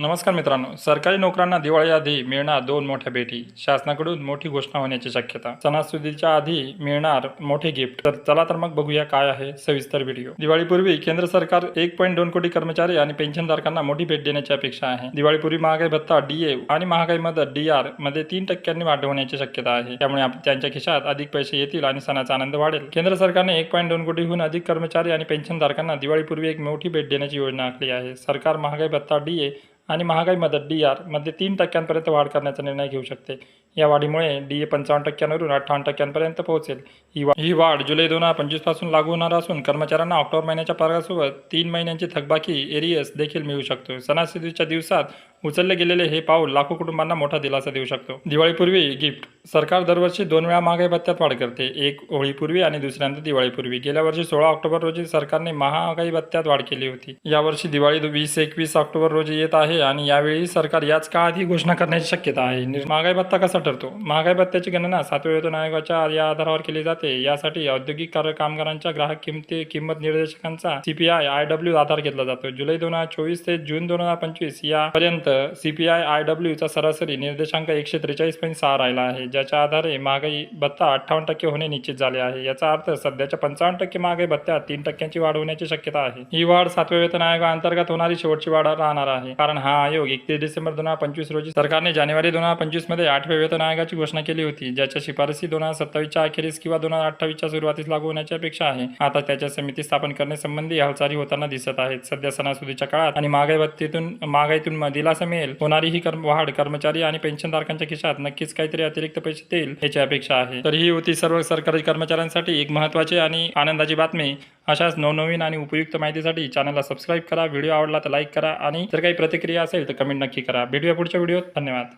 नमस्कार मित्रांनो. सरकारी नोकरांना दिवाळी आधी मिळणार दोन मोठ्या भेटी. शासनाकडून मोठी घोषणा होण्याची शक्यता. सणासुदीच्या आधी मिळणार मोठे गिफ्ट. तर चला तर मग बघूया काय आहे सविस्तर व्हिडिओ दिवाळीपूर्वी केंद्र सरकार एक पॉईंट दोन कोटी कर्मचारी आणि पेन्शनधारकांना मोठी भेट देण्याची अपेक्षा आहे. दिवाळीपूर्वी महागाई भत्ता डीए आणि महागाई मदत डीआरमध्ये तीन टक्क्यांनी वाढ होण्याची शक्यता आहे. त्यामुळे त्यांच्या खिशात अधिक पैसे येतील आणि सणाचा आनंद वाढेल. केंद्र सरकारने एक पॉईंट दोन कोटीहून अधिक कर्मचारी आणि पेन्शनधारकांना दिवाळीपूर्वी एक मोठी भेट देण्याची योजना आखली आहे. सरकार महागाई भत्ता डीए आणि महागाई मदत डी आरमध्ये तीन टक्क्यांपर्यंत वाढ करण्याचा निर्णय घेऊ शकते. या वाढीमुळे डी ए पंचावन्न टक्क्यांवरून अठ्ठावन्न टक्क्यांपर्यंत पोहोचेल. ही वा ही वाढ जुलै दोन हजार पंचवीसपासून लागू होणार असून कर्मचाऱ्यांना ऑक्टोबर महिन्याच्या पगारासोबत तीन महिन्यांची थकबाकी एरियस देखील मिळू शकतो. सणासुदीच्या दिवसात उचलले गेलेले हे पाऊल लाखो कुटुंबांना मोठा दिलासा देऊ शकतो. दिवाळीपूर्वी गिफ्ट सरकार दरवर्षी दोन वेळा महागाई भत्त्यात वाढ करते. एक होळीपूर्वी आणि दुसऱ्यांदा दिवाळीपूर्वी. गेल्या वर्षी सोळा ऑक्टोबर रोजी सरकारने महागाई भत्त्यात वाढ केली होती. यावर्षी दिवाळी वीस एकवीस ऑक्टोबर रोजी येत आहे आणि यावेळी सरकार याच काळात ही घोषणा करण्याची शक्यता आहे. महागाई भत्ता कसा ठरतो. महागाई भत्त्याची गणना सातव्या वेतन आयोगाच्या या आधारावर केली जाते. यासाठी औद्योगिक कार्य कामगारांच्या ग्राहक किमती किंमत निर्देशकांचा सीपीआय आय डब्ल्यू आधार घेतला जातो. जुलै दोन हजार चोवीस ते जून दोन हजार पंचवीस यापर्यंत सीपीआय आय डब्ल्यूचा सरासरी निर्देशांक एकशे त्रेचाळीस पॉईंट सहा राहिला आहे. ज्याच्या आधारे महागाई भत्ता अठ्ठावन्न टक्के होणे निश्चित झाले आहे. याचा अर्थ सध्याच्या पंचावन्न टक्के महागाई भत्त्यात तीन टक्क्यांची वाढ होण्याची शक्यता आहे. ही वाढ सातव्या वेतन आयोगाअंतर्गत होणारी शेवटची वाढ राहणार आहे. कारण हा आयोग एकतीस डिसेंबर दोन हजार पंचवीस रोजी सरकारने जानेवारी दोन हजार पंचवीसमध्ये आठव्या वेतन आयोगाची घोषणा केली होती ज्याच्या शिफारसी दोन हजार सत्तावीसच्या अखेरीस किंवा दोन हजार अठ्ठावीसच्या सुरुवातीस लागू होण्याची अपेक्षा आहे. आता त्याच्या समिती स्थापन करण्यासंबंधी हालचाली होताना दिसत आहेत. सध्या सणासुदीच्या काळात आणि महागाई भत्तेतून महागाईतून दिलासा मिळेल होणारी ही कर्म वाढ कर्मचारी आणि पेन्शनधारकांच्या खिशात नक्कीच काहीतरी अतिरिक्त पैसे देईल याची अपेक्षा आहे. तर ही होती सर्व सरकारी कर्मचाऱ्यांसाठी एक महत्त्वाची आणि आनंदाची बातमी. अशाच नवनवीन आणि उपयुक्त माहितीसाठी चॅनलला सबस्क्राईब करा व्हिडिओ आवडला तर लाईक करा आणि जर काही प्रतिक्रिया असेल तर कमेंट नक्की करा. भेटूया पुढच्या व्हिडिओत. धन्यवाद.